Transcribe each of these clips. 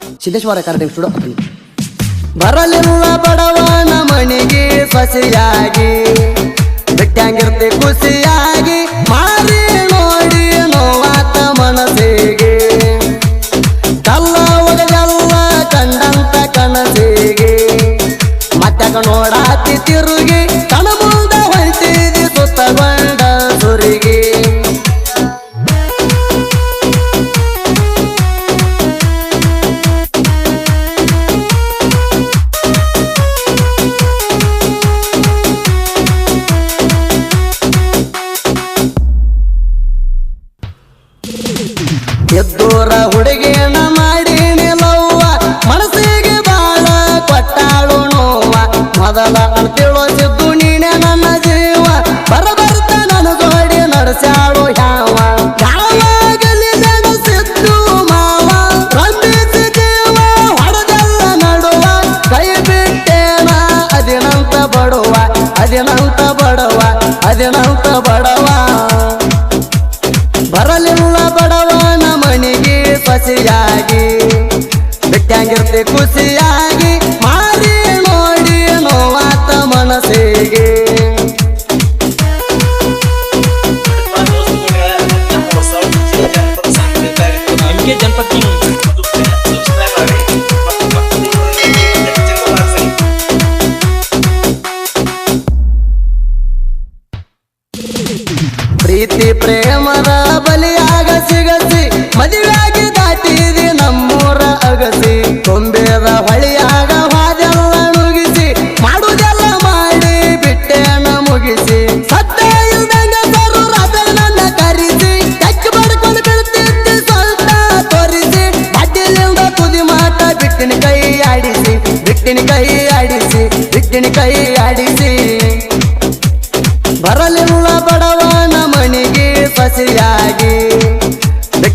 ಸಿದ್ದೇಶ್ವರ ಕಾರ್ಯಕ್ರಮ ಸ್ಟುಡಿಯೋ ಅತನಿ ಬರಲಿಲ್ಲ ಬಡವನ ಮಣಿಗೆ ಸಸಿಯಾಗಿ ಬಿಟ್ಟಂಗಿರ್ತಿ ಖುಷಿಯಾಗಿ ಮಾರಿ ನೋಡಿ ನೋವಾತ ಮನಸ್ಸಿಗೆ. ಕಲ್ಲ ಒಡೆದಲ್ಲ ಕಂಡಂತ ಕನಸಿಗೆ. ಮತ್ತೆ ನೋಡಾತಿ ತಿರುಗಿ ಮಣಿಗೆ ಸಸಿಯಾಗಿ ಬಿಟ್ಟಂಗಿರ್ತಿ ಖುಷಿಯಾಗಿ ಮಾರಿ ನೋಡಿ ನೋವಾತ ಮನಸ್ಸಿಗೆ MK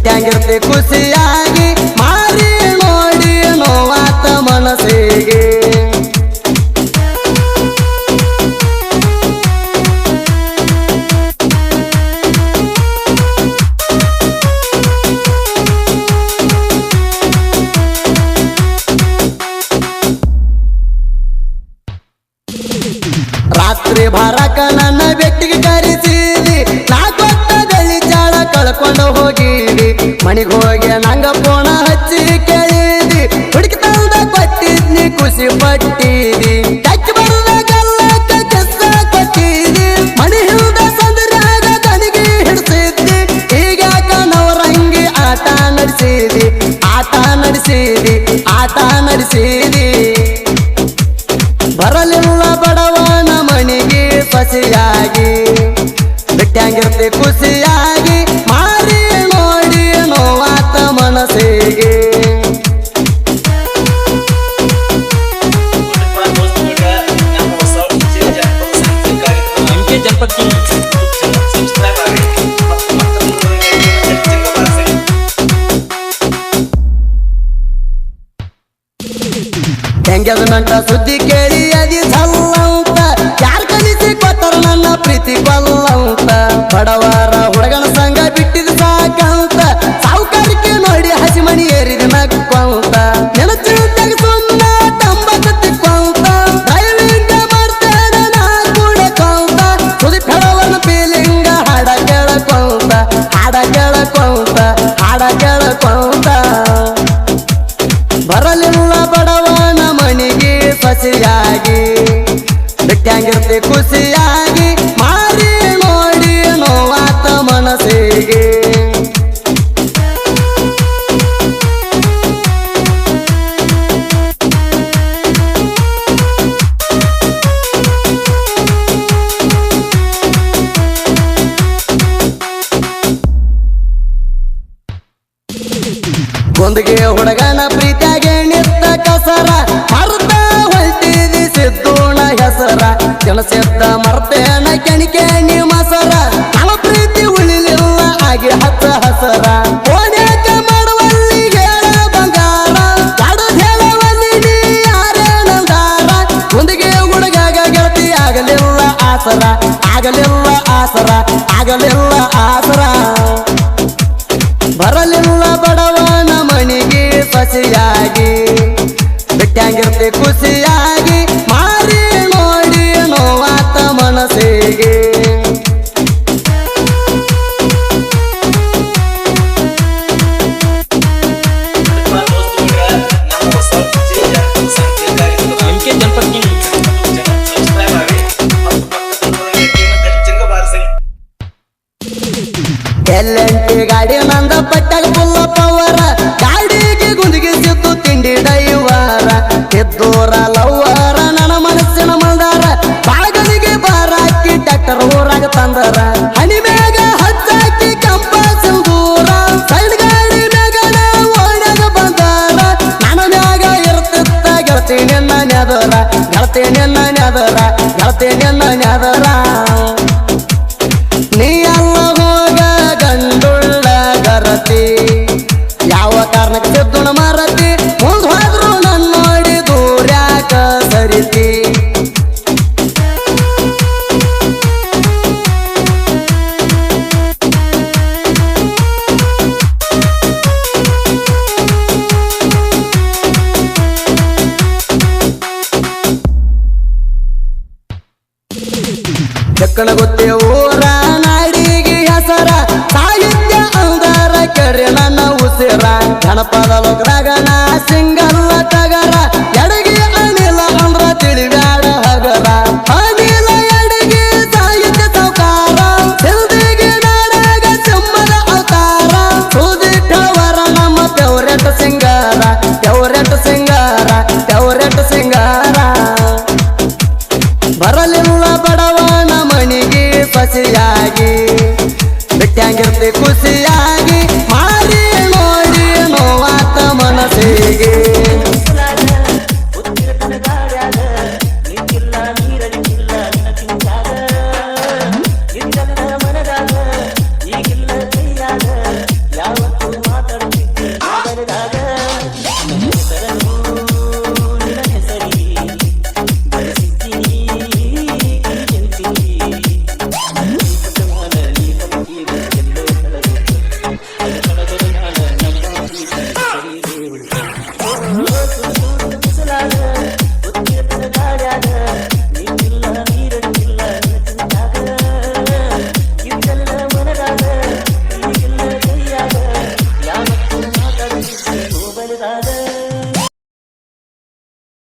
ಬಿಟ್ಟಂಗಿರ್ತಿ ಖುಷಿಯಾಗಿ ಮಾರಿ ನೋಡಿ ನೋವಾತ ಮನಸ್ಸಿಗೆ. ರಾತ್ರಿ ಭಾರಕ ನನ್ನ ಬೆಟ್ಟಿಗೆ ಕರೆಸಿದಿ. ನಾ ಕೊಟ್ಟ ಗಳಿ ಚಾಳ ಕಳ್ಕೊಂಡು ಮನಿಗೆ ಹೋಗಿ ನಂಗ ಪೋಣ ಹಚ್ಚಿ ಕೇಳಿದಿ. ಹುಡುಕಿ ತಂದ ಕೊಟ್ಟಿದ್ನಿ, ಖುಷಿ ಪಟ್ಟಿದಿ. ಟಚ್ ಆಟ ನಡೆಸಿದಿ. ಬರಲಿಲ್ಲ ಬಡವನ ಪಸಿಯಾಗಿ. ಬಿಟ್ಟಂಗಿರ್ತಿ ಖುಷಿಯಾಗಿ. ನೋವಾತ ಮನಸ್ಸಿಗೆ MK Janpat King. ಹೆಂಗದ ನಂಟ ಸುದ್ದಿ ಕೇಳಿ ಅದಿ ಸಲ್ಲಂತ ಯಾರ್ ಕಲಿಸಿ ಕೊಟ್ಟರು ನನ್ನ ಪ್ರೀತಿ ಕೊಲ್ಲಂತ ಬಿಟ್ಟಂಗಿರ್ತಿ ಕೆಲಸೆದ್ದ ಮರ್ತೇನ ಕೆಣಿಕೆ ನೀ ಮಸರ ನಮ್ಮ ಪ್ರೀತಿ ಉಳಿಲಿಲ್ಲ, ಆಗಿ ಹತ್ತ ಹಸರ. ಬಂಗಾರ. ಕಾಡುದ್ ಹೇಳುವಲ್ಲಿ ನೀ ಯಾರೇನಂದಾರ ಒಂದಿಗೆ ಹುಡುಗಾಗ ಗೆಳತಿ ಆಗಲಿಲ್ಲ ಆಸರ. ಆಗಲಿಲ್ಲ ಆಸರ, ಆಗಲಿಲ್ಲ ಬರಲಿಲ್ಲ ಬಡವನ ಮಣಿಗೆ ಬಿಟ್ಟಂಗಿರ್ತಿ ಖುಷಿಯಾಗಿ ಮನಸ್ಸಿಗೆ ಎಲ್ಲಂಟಿ ಗಾಡಿ ನಂದ ಪಟ್ಟಾಗ ಪವರ ಗಾಡಿಗೆ ಗುಂದಿಗೆ ಸಿದ್ದು ತಿಂಡಿ ದೈವಾರ ಎದ್ದೋರ ಗೆಳತಿ ಚಕ್ಕಣ ಗೊತ್ತೆ ಊರ ನಾಡಿಗೆ ಹೆಸರ, ಸಾಹಿತ್ಯ ಅಂದರ ಕೆರೆ ನನ್ನ ಉಸಿರ. ಗಣಪದ ಲೋಕದಾಗ ನಾ ಸಿಂಗಲ್ಲ ತಗರ, ಎಡಗಿ ಅನಿಲ ಅಂದ್ರ ತಿಳಿಬ್ಯಾಡ ಹಗರ. ಅನಿಲ ಎಡಗಿ ಸಾಹಿತ್ಯ ಸೌಕಾರ ಸಿಲ್ದಿಗೆ ನಾಡಾಗ ಸಿಂಹದ ಅವತಾರ. ಸುದಿಟ್ಟವರ ನಮ್ಮ ತೆವರೆಟ್ ಸಿಂಗಾರ ತೆವರೆಟ್ ಸಿಂಗಾರ ತೆವರೆಟ್ ಸಿಂಗಾರ. ಬಡವನ ಸೊಸೆಯಾಗಿ ಬಿಟ್ಟಂಗಿರ್ತಿ ಖುಷಿಯಾಗಿ ಮಾರಿ ನೋಡಿ ನೋವಾತ ಮನಸ್ಸಿಗೆ.